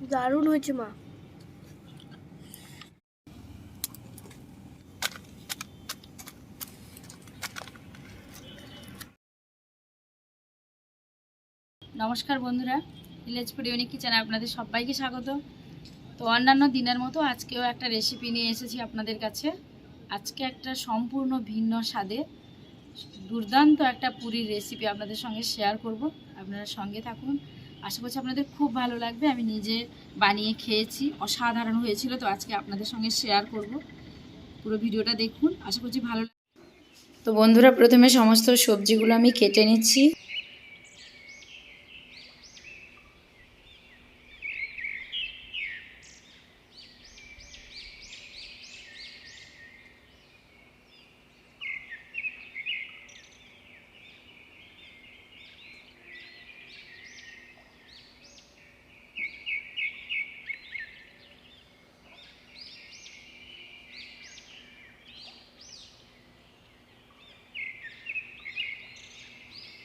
দারুণ হয়েছে, মা। নমস্কার বন্ধুরা ভিলেজপুর ইউনিক কিচেনে আপনাদের সবাইকে স্বাগত। তো অন্যান্য দিনের মতো আজকেও একটা রেসিপি নিয়ে এসেছি আপনাদের কাছে। আজকে একটা সম্পূর্ণ ভিন্ন স্বাদে দুর্দান্ত একটা পুরীর রেসিপি আপনাদের সঙ্গে শেয়ার করব। আপনারা সঙ্গে থাকুন। আশা করছি আপনাদের খুব ভালো লাগবে। আমি নিজে বানিয়ে খেয়েছি, অসাধারণ হয়েছিল, তো আজকে আপনাদের সঙ্গে শেয়ার করব। পুরো ভিডিওটা দেখুন, আশা করছি ভালো তো বন্ধুরা, প্রথমে সমস্ত সবজিগুলো আমি কেটে নিচ্ছি।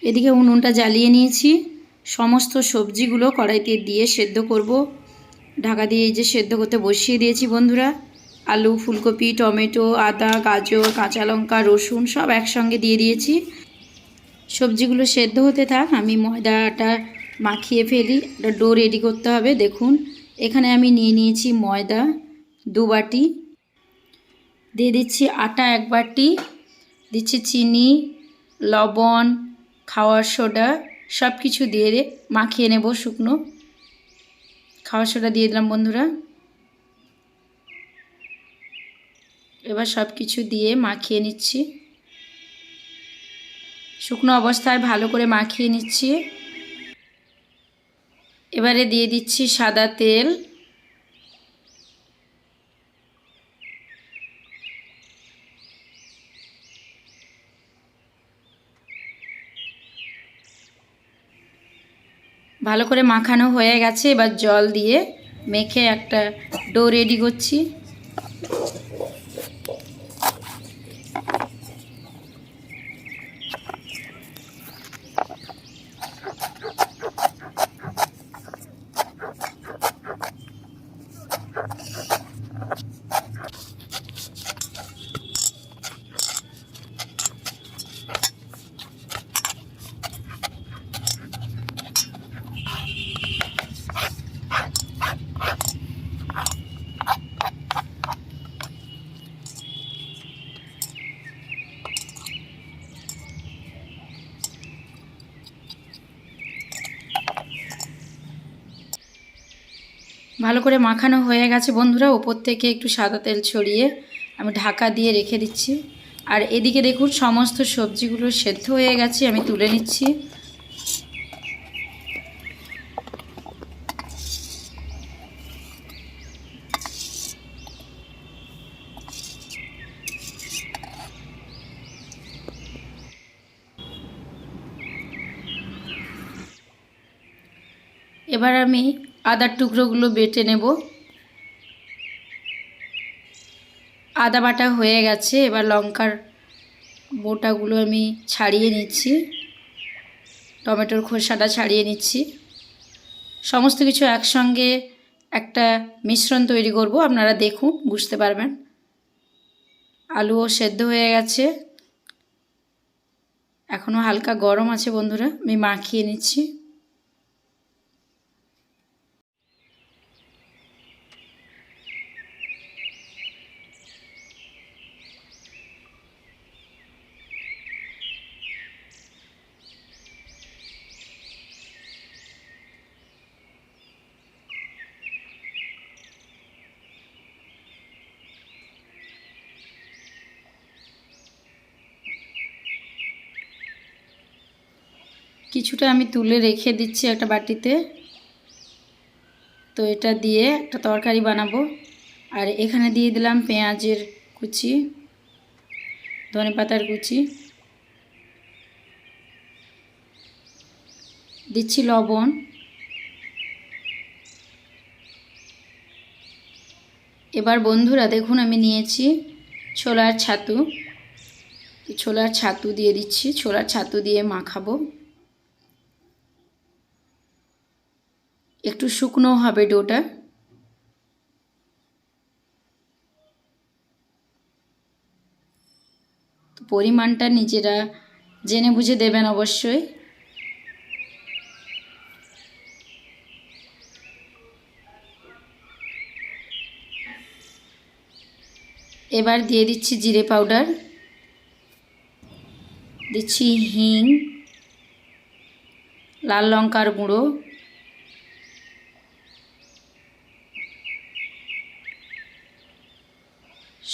এদিকে উনুনটা জ্বালিয়ে নিয়েছি। সমস্ত সবজিগুলো কড়াইতে দিয়ে সেদ্ধ করব। ঢাকা দিয়ে এই যে সেদ্ধ করতে বসিয়ে দিয়েছি বন্ধুরা। আলু, ফুলকপি, টমেটো, আদা, গাজর, কাঁচা লঙ্কা, রসুন সব একসঙ্গে দিয়ে দিয়েছি। সবজিগুলো সেদ্ধ হতে থাক, আমি ময়দাটা মাখিয়ে ফেলি। একটা ডো রেডি করতে হবে, দেখুন। এখানে আমি নিয়ে নিয়েছি ময়দা দু বাটি। দিয়ে দিচ্ছি আটা এক বাটি। দিচ্ছি চিনি, লবণ খাওয়ার সোডা সব কিছু দিয়ে মাখিয়ে নেব শুকনো। খাওয়ার সোডা দিয়ে দিলাম বন্ধুরা। এবার সব কিছু দিয়ে মাখিয়ে নিচ্ছি। শুকনো অবস্থায় ভালো করে মাখিয়ে নিচ্ছি। এবারে দিয়ে দিচ্ছি সাদা তেল। ভালো করে মাখানো হয়ে গেছে এবার জল দিয়ে মেখে একটা ডো রেডি করছি। ভালো করে মাখানো হয়ে গেছে। বন্ধুরা, ওপর থেকে একটু সাদা তেল ছড়িয়ে আমি ঢাকা দিয়ে রেখে দিচ্ছি। আর এদিকে দেখুন, সমস্ত সবজিগুলো সেদ্ধ হয়ে গেছে, আমি তুলে নিচ্ছি। এবার আমি আদার টুকরোগুলো বেটে নেব। আদা বাটা হয়ে গেছে, এবার লঙ্কার বোটাগুলো আমি ছাড়িয়ে নিচ্ছি। টমেটোর খোসাটা ছাড়িয়ে নিচ্ছি। সমস্ত কিছু একসঙ্গে একটা মিশ্রণ তৈরি করব, আপনারা দেখুন, বুঝতে পারবেন। আলুও সেদ্ধ হয়ে গেছে। এখনও হালকা গরম আছে বন্ধুরা, আমি মাখিয়ে নিচ্ছি। কিছুটা আমি তুলে রেখে দিচ্ছি একটা বাটিতে। তো এটা দিয়ে একটা তরকারি বানাবো। আর এখানে দিয়ে দিলাম পেঁয়াজের কুচি, ধনে পাতার কুচি। দিচ্ছি লবণ। এবার বন্ধুরা দেখুন আমি নিয়েছি ছোলার ছাতু। ছোলার ছাতু দিয়ে দিচ্ছি। ছোলার ছাতু দিয়ে মাখাবো। একটু শুকনো হবে ডোটা। পরিমাণটা নিজেরা জেনে বুঝে দেবেন অবশ্যই। এবার দিয়ে দিচ্ছি জিরে পাউডার। দিচ্ছি হিং, লাল লঙ্কার গুঁড়ো।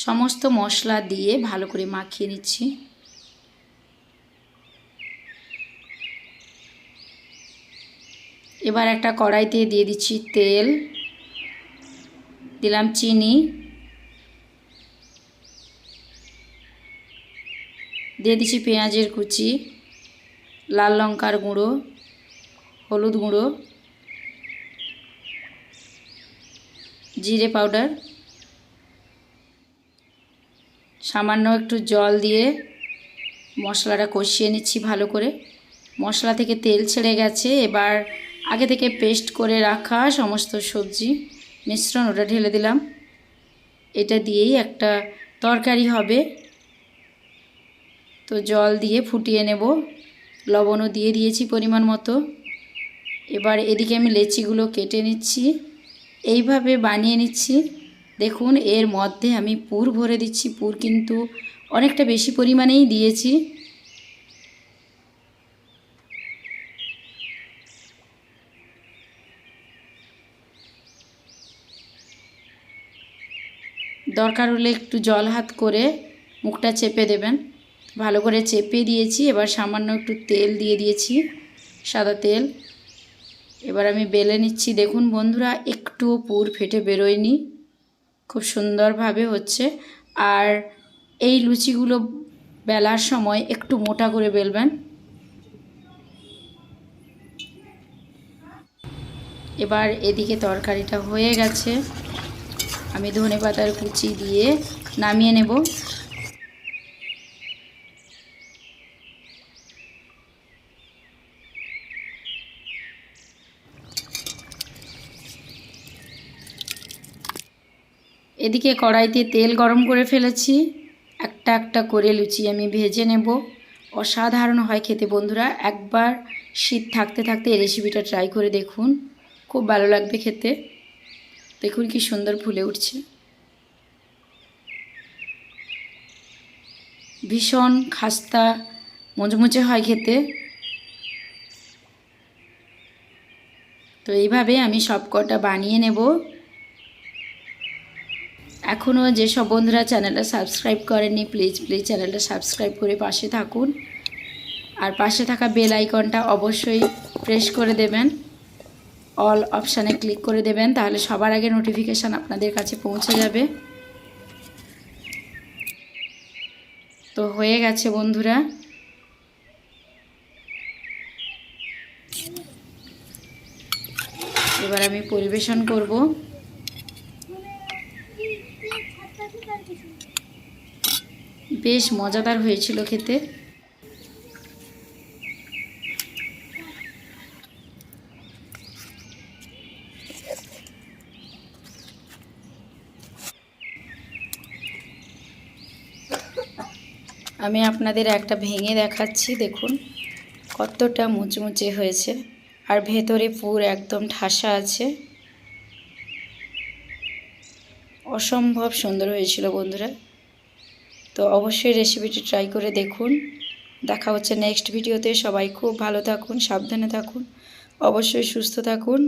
সমস্ত মশলা দিয়ে ভালো করে মাখিয়ে নিচ্ছি। এবার একটা কড়াইতে দিয়ে দিচ্ছি তেল। দিলাম চিনি। দিয়ে দিচ্ছি পেঁয়াজের কুচি, লাল লঙ্কার গুঁড়ো, হলুদ গুঁড়ো, জিরে পাউডার। সামান্য একটু জল দিয়ে মশলাটা কষিয়ে নিচ্ছি ভালো করে। মশলা থেকে তেল ছেড়ে গেছে। এবার আগে থেকে পেস্ট করে রাখা সমস্ত সবজি মিশ্রণ ওটা ঢেলে দিলাম। এটা দিয়েই একটা তরকারি হবে। তো জল দিয়ে ফুটিয়ে নেব। লবণও দিয়ে দিয়েছি পরিমাণ মতো। এবার এদিকে আমি লেচিগুলো কেটে নিচ্ছি। এইভাবে বানিয়ে নিচ্ছি। দেখুন, এর মধ্যে আমি পুর ভরে দিচ্ছি। পুর কিন্তু অনেকটা বেশি পরিমাণেই দিয়েছি। দরকার হলে একটু জল হাত করে মুখটা চেপে দেবেন। ভালো করে চেপে দিয়েছি। এবার সামান্য একটু তেল দিয়ে দিয়েছি, সাদা তেল। এবার আমি বেলে নিচ্ছি। দেখুন বন্ধুরা, একটুও পুর ফেটে বেরোয়নি। খুব সুন্দরভাবে হচ্ছে। আর এই লুচিগুলো বেলার সময় একটু মোটা করে বেলবেন। এবার এদিকে তরকারিটা হয়ে গেছে। আমি ধনে পাতার কুচি দিয়ে নামিয়ে নেব। এদিকে কড়াইতে তেল গরম করে ফেলেছি। একটা একটা করে লুচি আমি ভেজে নেব। অসাধারণ হয় খেতে বন্ধুরা। একবার শীত থাকতে থাকতে এই রেসিপিটা ট্রাই করে দেখুন। খুব ভালো লাগবে খেতে। দেখুন কি সুন্দর ফুলে উঠছে। ভীষণ খাস্তা মুচমুচে হয় খেতে। তো এইভাবে আমি সব কটা বানিয়ে নেব। এখনও যেসব বন্ধুরা চ্যানেলটা সাবস্ক্রাইব করেননি প্লিজ প্লিজ চ্যানেলটা সাবস্ক্রাইব করে পাশে থাকুন। আর পাশে থাকা বেল আইকনটা অবশ্যই প্রেস করে দেবেন। অল অপশানে ক্লিক করে দেবেন, তাহলে সবার আগে নোটিফিকেশান আপনাদের কাছে পৌঁছে যাবে। তো হয়ে গেছে বন্ধুরা। এবার আমি পরিবেশন করব। বেশ মজাদার হয়েছিল খেতে। আমি আপনাদের একটা ভেঙে দেখাচ্ছি, দেখুন। কতটা মুচমুচে হয়েছে। আর ভেতরে পুর একদম ঠাসা আছে। অসম্ভব সুন্দর হয়েছিল, বন্ধুরা। তো অবশ্যই রেসিপিটি ট্রাই করে দেখুন। দেখা হচ্ছে নেক্সট ভিডিওতে সবাই খুব ভালো থাকুন, সাবধানে থাকুন। অবশ্যই সুস্থ থাকুন।